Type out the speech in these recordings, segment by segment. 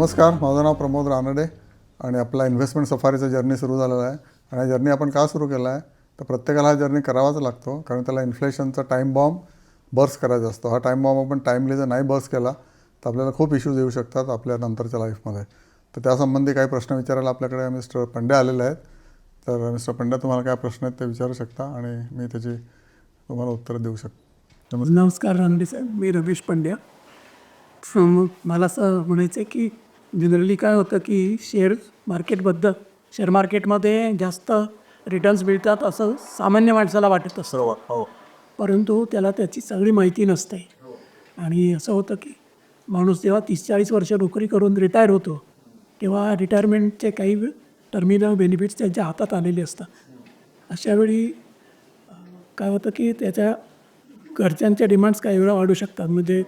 नमस्कार माझं नाव प्रमोद रानडे आणि आपला इन्व्हेस्टमेंट सफारीचा जर्नी सुरू झालेला आहे. आणि हा जर्नी आपण का सुरू केला आहे? तर प्रत्येकाला हा जर्नी करावाच लागतो कारण त्याला इन्फ्लेशनचा टाईम बॉम्ब बर्स करायचा असतो. हा टाईम बॉम्ब आपण टाईमली जर नाही बर्स केला तर आपल्याला खूप इश्यूज येऊ शकतात आपल्या नंतरच्या लाईफमध्ये तर त्यासंबंधी काही प्रश्न विचारायला आपल्याकडे मिस्टर पंड्या आलेले आहेत. तर मिस्टर पंड्या तुम्हाला काय प्रश्न आहेत ते विचारू शकता आणि मी त्याची तुम्हाला उत्तरं देऊ शकतो नमस्कार. नमस्कार रानडे साहेब. मी रमेश पंड्या. मला असं म्हणायचं आहे की जनरली काय होतं की शेअर मार्केटबद्दल शेअर मार्केटमध्ये जास्त रिटर्न्स मिळतात असं सामान्य माणसाला वाटत असतं. हो. परंतु त्याला त्याची सगळी माहिती नसते. आणि असं होतं की माणूस जेव्हा तीस चाळीस वर्ष नोकरी करून रिटायर होतो तेव्हा रिटायरमेंटचे काही टर्मिनल बेनिफिट्स त्यांच्या हातात आलेले असतात. अशावेळी काय होतं की त्याच्या घरच्यांच्या डिमांड्स काही वेळा वाढू शकतात? म्हणजे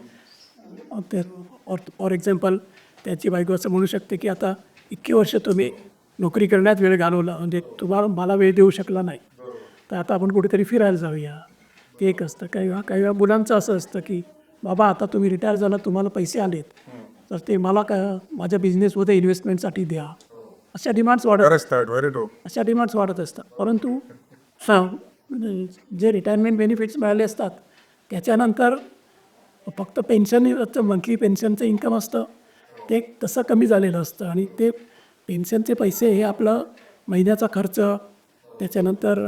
फॉर एक्झाम्पल त्याची बायको असं म्हणू शकते की आता इतकी वर्ष तुम्ही नोकरी करण्यात वेळ घालवला म्हणजे तुम्हाला मला वेळ देऊ शकला नाही. तर आता आपण कुठेतरी फिरायला जाऊया. ते एक असतं. काही वेळा काही वेळा मुलांचं असं असतं की बाबा आता तुम्ही रिटायर झाला तुम्हाला पैसे आलेत. तर ते मला का माझ्या बिझनेसमध्ये इन्व्हेस्टमेंटसाठी द्या. अशा डिमांड्स वाढत ट्रू. अशा डिमांड्स वाढत असतात. परंतु जे रिटायरमेंट बेनिफिट्स मिळाले असतात त्याच्यानंतर फक्त पेन्शन मंथली पेन्शनचं इन्कम असतं. ते तसं कमी झालेलं असतं आणि ते पेन्शनचे पैसे हे आपलं महिन्याचा खर्च त्याच्यानंतर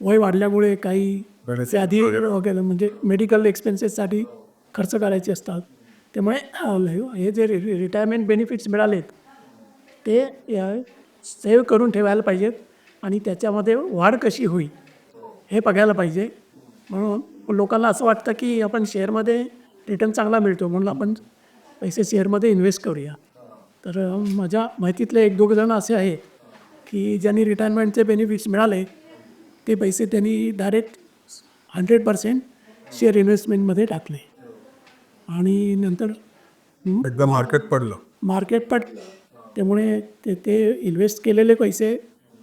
वय वाढल्यामुळे काही व्याधी वगैरे म्हणजे मेडिकल एक्सपेन्सेससाठी खर्च करायचे असतात. त्यामुळे हे जे रिटायरमेंट बेनिफिट्स मिळालेत ते सेव्ह करून ठेवायला पाहिजेत आणि त्याच्यामध्ये वाढ कशी होईल हे बघायला पाहिजे. म्हणून लोकांना असं वाटतं की आपण शेअरमध्ये रिटर्न चांगला मिळतो म्हणून आपण पैसे शेअरमध्ये इन्व्हेस्ट करूया. तर माझ्या माहितीतले एक दोघं जण असे आहेत की ज्यांनी रिटायरमेंटचे बेनिफिट्स मिळाले ते पैसे त्यांनी डायरेक्ट हंड्रेड पर्सेंट शेअर इन्व्हेस्टमेंटमध्ये टाकले. आणि नंतर एकदम मार्केट पडलं. मार्केट पण त्यामुळे ते ते इन्व्हेस्ट केलेले पैसे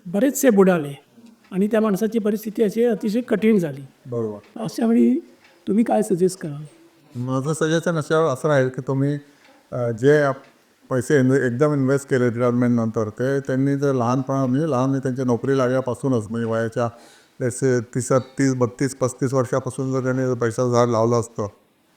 बरेचसे बुडाले आणि त्या माणसाची परिस्थिती अशी अतिशय कठीण झाली. बरोबर. अशावेळी तुम्ही काय सजेस्ट कराल? माझं सजेशन अशावर असं राहील की तुम्ही जे पैसे इन्व्हे एकदम इन्व्हेस्ट केले रिटायरमेंटनंतर ते त्यांनी जर लहानपणा म्हणजे लहान त्यांच्या नोकरी लागल्यापासूनच म्हणजे वयाच्या त्याचे तीस तीस बत्तीस पस्तीस वर्षापासून जर त्यांनी पैसा झाड लावलं असतं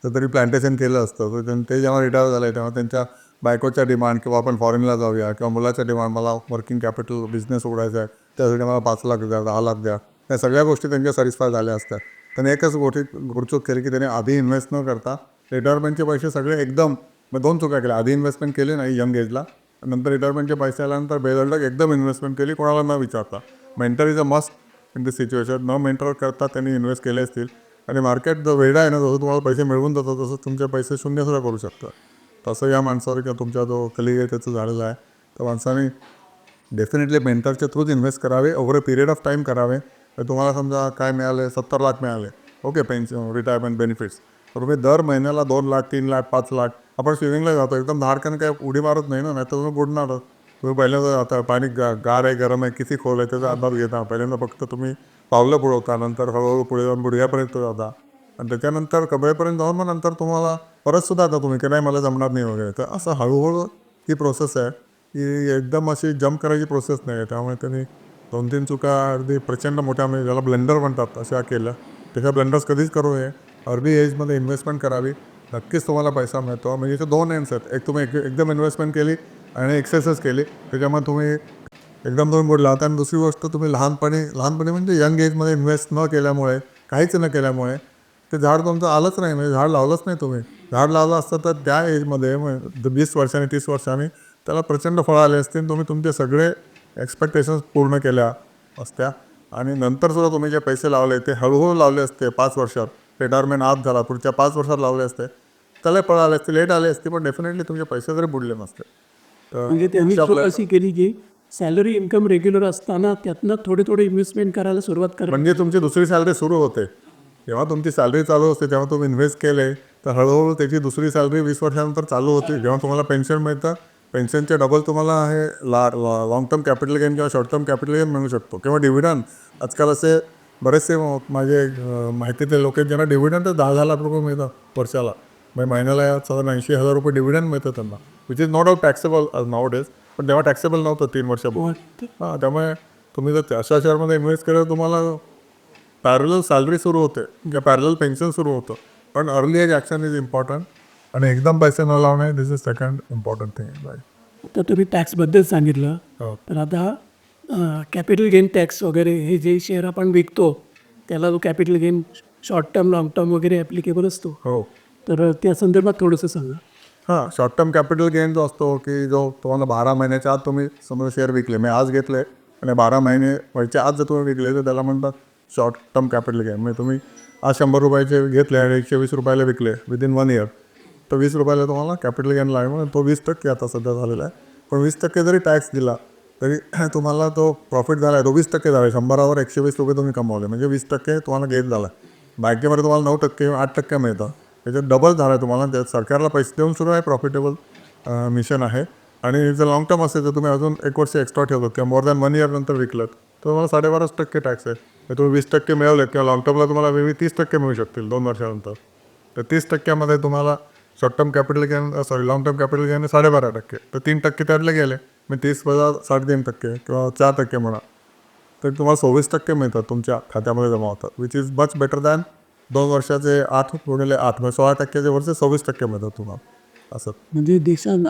तर तरी प्लांटेशन केलं असतं. तर त्यांनी ते जेव्हा रिटायर झाले तेव्हा त्यांच्या बायकोच्या डिमांड किंवा आपण फॉरेनला जाऊया किंवा मुलाच्या डिमांड मला वर्किंग कॅपिटल बिझनेस उघडायचा आहे त्यासाठी मला पाच लाख द्या दहा लाख द्या या सगळ्या गोष्टी त्यांच्या सॅटिस्फाय झाल्या असतात त्यांनी एकच गोष्टी गुरचूक केली की त्यांनी आधी इन्व्हेस्ट न करता रिटायरमेंटचे पैसे सगळे एकदम मग दोन चुका केल्या. आधी इन्व्हेस्टमेंट केली नाही यंग एजला नंतर रिटायरमेंटचे पैसे आल्यानंतर बेदर्डक एकदम इन्व्हेस्टमेंट केली कोणाला न विचारता. Mentor is a must in the situation न मेंटर करता त्यांनी इन्व्हेस्ट केले असतील. आणि मार्केट जो वेळा आहे ना जसं तुम्हाला पैसे मिळवून जातो तसं तुमचे पैसे शून्य सुद्धा करू शकतं. तसं या माणसावर किंवा तुमचा जो कलिग आहे त्याचं झालेलं आहे. तर माणसाने डेफिनेटली मेंटरच्या थ्रूच इन्व्हेस्ट करावे over a period of time करावे. तर तुम्हाला समजा काय मिळाले? सत्तर लाख मिळाले. ओके पेन्शन रिटायरमेंट बेनिफिट्स तर तुम्ही दर महिन्याला दोन लाख तीन लाख पाच लाख आपण स्विमिंगला जातो. एकदम धारकन काय उडी मारत नाही ना? नाही तर तुम्ही बुडणार तुम्ही पहिल्यांदा आता पाणी गा गार आहे गरम आहे किती खोल आहे त्याचा अंदाज घेता. पहिल्यांदा फक्त तुम्ही पावलं पुढवता नंतर हळूहळू पुढे जाऊन बुडघ्यापर्यंत जाता. आणि त्याच्यानंतर कमरेपर्यंत जाऊन मग नंतर तुम्हाला परत सुद्धा आता तुम्ही की नाही मला जमणार नाही वगैरे. तर असं हळूहळू ही प्रोसेस आहे. की एकदम अशी जम्प करायची प्रोसेस नाही आहे. त्यामुळे त्यांनी दोन तीन चुका अगदी प्रचंड मोठ्या म्हणजे ज्याला ब्लेंडर म्हणतात अशा केल्या. त्याच्या ब्लेंडर्स कधीच करू नये. अर्ली एजमध्ये इन्व्हेस्टमेंट करावी. नक्कीच तुम्हाला पैसा मिळतो. म्हणजे इथे दोन एन्स आहेत. एक तुम्ही एक एकदम इन्व्हेस्टमेंट केली आणि एक्सरसाइज केली. त्याच्यामुळे तुम्ही एकदम तुम्ही बुडलात आणि दुसरी गोष्ट तुम्ही लहानपणी लहानपणी म्हणजे यंग एजमध्ये इन्व्हेस्ट न केल्यामुळे काहीच न केल्यामुळे ते झाड तुमचं आलंच नाही. म्हणजे झाड लावलंच नाही तुम्ही. झाड लावलं असतं तर त्या एजमध्ये म्हणजे वीस वर्षांनी तीस वर्षांनी त्याला प्रचंड फळं आले असतील तुम्ही तुमचे सगळे एक्सपेक्टेशन्स पूर्ण केल्या असत्या. आणि नंतर सुद्धा तुम्ही जे पैसे लावले ते हळूहळू लावले असते पाच वर्षात. रिटायरमेंट आत झाला पुढच्या पाच वर्षात लावले असते. त्याला फळं आले असते लेट आले असते पण डेफिनेटली तुमचे पैसे जरी बुडले नसते. म्हणजे त्यांनी अशी केली की सॅलरी इन्कम रेग्युलर असताना त्यातनं थोडे थोडे इन्व्हेस्टमेंट करायला सुरुवात करा म्हणजे तुमची दुसरी सॅलरी सुरू होते. जेव्हा तुमची सॅलरी चालू असते तेव्हा तुम्ही इन्व्हेस्ट केले तर हळूहळू त्याची दुसरी सॅलरी वीस वर्षानंतर चालू होते. जेव्हा तुम्हाला पेन्शन मिळतं पेन्शनचे डबल तुम्हाला हे ला लॉंग टर्म कॅपिटल गेन किंवा शॉर्ट टर्म कॅपिटल गेन मिळू शकतो. किंवा डिव्हिडंड आजकाल असे बरेचसे माझे माहितीतले लोक आहेत ज्यांना डिव्हिडंड दहा दहा लाख रुपये मिळतात वर्षाला. म्हणजे महिन्याला साधारण ऐंशी हजार रुपये डिव्हिडंड मिळतं त्यांना. Which is not out taxable nowadays पण तेव्हा टॅक्सेबल नव्हतं तीन वर्षापूर्वी. हां त्यामुळे तुम्ही जर अशा शेअरमध्ये इन्व्हेस्ट केलं तुम्हाला पॅरल सॅलरी सुरू होते. किंवा पॅरल पेन्शन सुरू होतं. पण early age action is important आणि एकदम पैसे न लावणे this is second important thing तर तुम्ही टॅक्सबद्दल सांगितलं. हो. तर आता कॅपिटल गेन टॅक्स वगैरे हे जे शेअर आपण विकतो त्याला जो capital gain short term long term वगैरे ॲप्लिकेबल असतो. हो. तर त्या संदर्भात थोडंसं सांगा. हां शॉर्ट टर्म कॅपिटल गेन जो असतो की जो तुम्हाला बारा महिन्याच्या आत तुम्ही समजा शेअर विकले मी आज घेतले आणि बारा महिने व्हायच्या आत जर तुम्ही विकले तर त्याला म्हणतात शॉर्ट टर्म कॅपिटल गेन म्हणजे तुम्ही आज शंभर रुपयाचे घेतले आणि एकशे वीस रुपयाला विकले विदिन वन इयर तर वीस रुपयाला तुम्हाला कॅपिटल गेन लागेल म्हणून तो वीस टक्के आता सध्या झालेला आहे. पण वीस टक्के जरी टॅक्स दिला तरी तुम्हाला तो प्रॉफिट झाला आहे. तो वीस टक्के झाला आहे. शंभरावर एकशे वीस रुपये तुम्ही कमावले. म्हणजे वीस टक्के तुम्हाला गेन झाला आहे. बँकेमध्ये तुम्हाला नऊ टक्के आठ टक्के मिळतं. त्याच्यात डबल झाला आहे तुम्हाला. त्यात सरकारला पैसे देऊन सुद्धा हे प्रॉफिटेबल मिशन आहे. आणि जर लॉंग टर्म असेल तर तुम्ही अजून एक वर्ष एक्स्ट्रा ठेवतात. किंवा मोर दॅन वन इयर नंतर विकलं तर तुम्हाला साडेबाराच टक्के टॅक्स आहे. तर तुम्ही वीस टक्के मिळवलेत. किंवा लॉंग टर्मला तुम्हाला मे तीस टक्के मिळू शकतील दोन वर्षानंतर. तर तीस टक्क्यामध्ये तुम्हाला short term capital gain sorry long term capital gain साडेबारा टक्के. तर तीन टक्के त्यातले गेले. मग तीस वजा साडेतीन टक्के किंवा चार टक्के म्हणा. तर तुम्हाला सव्वीस टक्के मिळतात तुमच्या खात्यामध्ये जमा होतात which is much better than दोन वर्षाचे आठ गुणिले आठ म्हणजे सोळा टक्क्याचे वर्ष सव्वीस टक्के मिळतात तुम्हाला. असं. म्हणजे देशात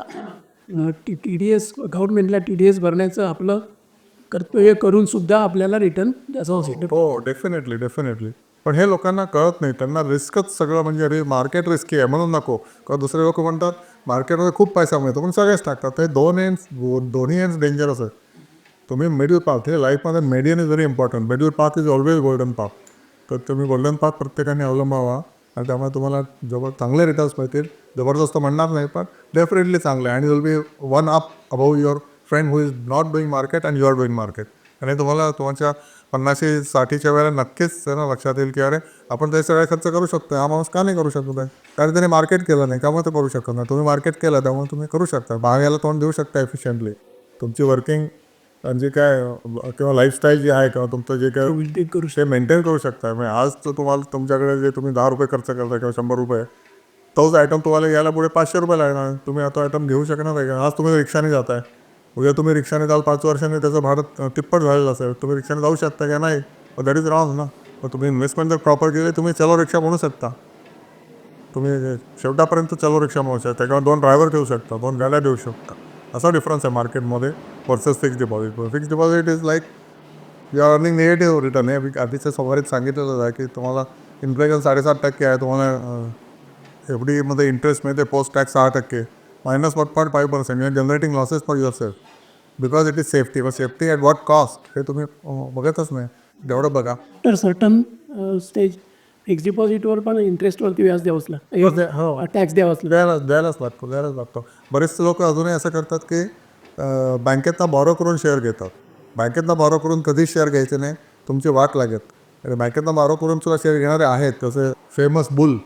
टी टी डी एस गव्हर्नमेंटला टी डी एस भरण्याचं आपलं कर्तव्य करून सुद्धा आपल्याला रिटर्न द्यायचं हो डेफिनेटली डेफिनेटली पण हे लोकांना कळत नाही. त्यांना रिस्कच सगळं म्हणजे अरे मार्केट रिस्की आहे म्हणून नको. किंवा दुसरे लोक म्हणतात मार्केटमध्ये खूप पैसा मिळतो. पण सगळेच टाकतात. ते दोन एन्स दोन्ही एन्स डेंजरस आहे तुम्ही मिडल पाथ हे लाईफमध्ये median is very important middle path is always golden path तर तुम्ही गोल्डन पाथ प्रत्येकाने अवलंबावा. आणि त्यामुळे तुम्हाला जबर चांगले रिटर्न्स मिळतील. जबरदस्त म्हणणार नाही पण डेफिनेटली चांगले आणि will be one up above your friend who is not doing market and you are doing market आणि तुम्हाला तुमच्या पन्नाशी साठीच्या वेळेला नक्कीच त्यांना लक्षात येईल की अरे आपण ते सगळे खर्च करू शकतो हा माणूस का नाही करू शकत आहे? कारण त्याने मार्केट केलं नाही त्यामुळे ते करू शकत नाही. तुम्ही मार्केट केलं त्यामुळे तुम्ही करू शकता. भाग्याला तोंड देऊ शकता एफिशियंटली तुमची वर्किंग जे काय किंवा लाईफस्टाईल जी आहे किंवा तुमचं जे काय ते करू ते मेंटेन करू शकता. म्हणजे आज तर तुम्हाला तुमच्याकडे जे तुम्ही दहा रुपये खर्च करता किंवा शंभर रुपये तोच आयटम तुम्हाला यायला पुढे पाचशे रुपये लागणार. तुम्ही आता आयटम घेऊ शकणार आहे का आज तुम्ही रिक्षाने जाताय. उद्या तुम्ही रिक्षाने जाल पाच वर्षांनी त्याचं भारत तिप्पट झालेलं असेल. तुम्ही रिक्षाने जाऊ शकता का? नाही. दॅट इज रॉंग ना. मग तुम्ही इन्व्हेस्टमेंट जर प्रॉपर केली तुम्ही चलो रिक्षा म्हणू शकता. तुम्ही शेवटापर्यंत चलो रिक्षा म्हणू शकता. किंवा दोन ड्रायव्हर ठेवू शकता दोन गाड्या देऊ शकता. असा डिफरन्स आहे मार्केटमध्ये versus fix deposit fix deposit is like you are earning negative return हे आधीच्या संवारीत सांगितलेलं आहे की तुम्हाला इन्फ्लेशन साडेसात टक्के आहे तुम्हाला एफ डीमध्ये इंटरेस्ट मिळते पोस्ट टॅक्स सहा टक्के. Minus one point five percent you generating losses for your self because it is safety पण सेफ्टी ॲट वॉट कॉस्ट हे तुम्ही अं, बघतच नाही. जेवढं बघा. तर सर्टन स्टेज फिक्स डिपॉझिटवर पण इंटरेस्टवरती व्याज द्यावंच लागतं. हो टॅक्स द्यावाच लागतं. द्यायला द्यायलाच लागतो द्यायलाच लागतो. बरेचसे लोक अजूनही असं करतात की अं, बँकेतनं बॉरो करून शेअर घेतात. बँकेतनं बॉरो करून कधीच शेअर घ्यायचे नाही. तुमची वाट आणि बँकेतनं बॉरो करून सुद्धा शेअर घेणारे आहेत. तसे famous bull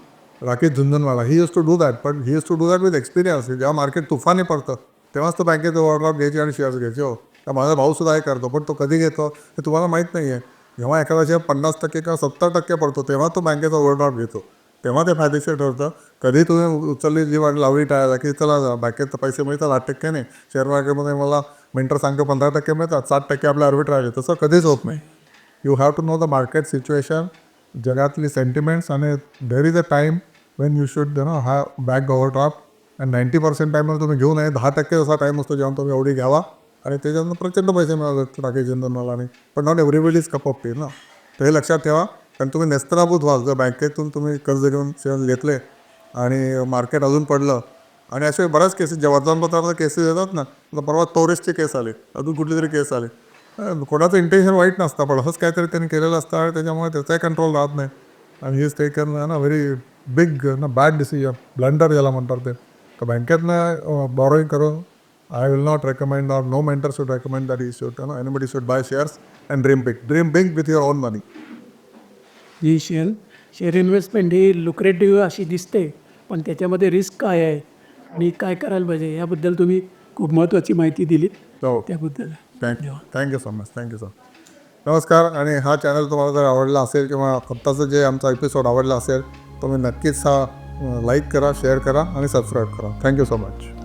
Rakesh Jhunjhunwala he used to do that पण he used to do that with experience जेव्हा मार्केट तुफानी पडतं तेव्हाच तो बँकेचं ओव्हरड्रॉप घ्यायची आणि शेअर्स घ्यायचे. हो तर माझा भाऊ सुद्धा हे करतो पण तो कधी घेतो हे तुम्हाला माहीत नाही आहे जेव्हा एखादा शेअर पन्नास टक्के किंवा सत्तर टक्के पडतो तेव्हा तो बँकेचा ओव्हरड्रॉप घेतो. तेव्हा ते फायदेशीर ठरतं. कधी तुम्ही उचलली जी वाट लावली टाळायला की चला बँकेत पैसे मिळतात आठ टक्के नाही. शेअर मार्केटमध्ये मला मेंटर सांगतो पंधरा टक्के मिळतात सात टक्के आपल्या अर्बिट राहिले. तसं कधीच होत नाही. You have to know the market situation जगातली सेंटिमेंट्स आणि there is a time when you should know हा बॅक ओव्हरड्रॉप आणि नाईन्टी पर्सेंट टाईमवर तुम्ही घेऊ नये दहा टक्के असा टाईम असतो जेव्हा तुम्ही एवढी घ्यावा. आणि त्याच्यातनं प्रचंड पैसे मिळाले टाकी जनरल आणि पण not everybody's cup of tea ना. तर हे लक्षात ठेवा. कारण तुम्ही नेस्तनाभूत व्हाल जर बँकेतून तुम्ही कर्ज घेऊन शेअर घेतले आणि मार्केट अजून पडलं. आणि असे बऱ्याच केसेस ज्या वर्तमानपत्रात केसेस येतात ना परवा तोरेसचे केस आले. अजून कुठले तरी केस आले कोणाचं इंटेन्शन वाईट नसतं पण असंच काहीतरी त्यांनी केलेलं असतं आणि त्याच्यामुळे त्याचाही कंट्रोल राहत नाही. आणि ही टेकन ना व्हेरी बिग ना बॅड डिसिजन ब्लंडर ज्याला म्हणतात ते. तर बँकेतनं बॉरोईंग करून I will not recommend or no mentor should recommend that he should no anybody should buy shares and dream big dream big with your own money he share share investment ही lucrative अशी दिसते पण त्याच्यामध्ये risk काय आहे? आणि काय करायला पाहिजे? याबद्दल तुम्ही खूप महत्त्वाची माहिती दिली हो. त्याबद्दल thank you thank you so much thank you sir नमस्कार. आणि हा चॅनल तुम्हाला जर आवडला असेल किंवा आत्ताचं जे आमचा एपिसोड आवडला असेल तुम्ही नक्कीच हा लाईक करा शेअर करा आणि सबस्क्राईब करा. Thank you so much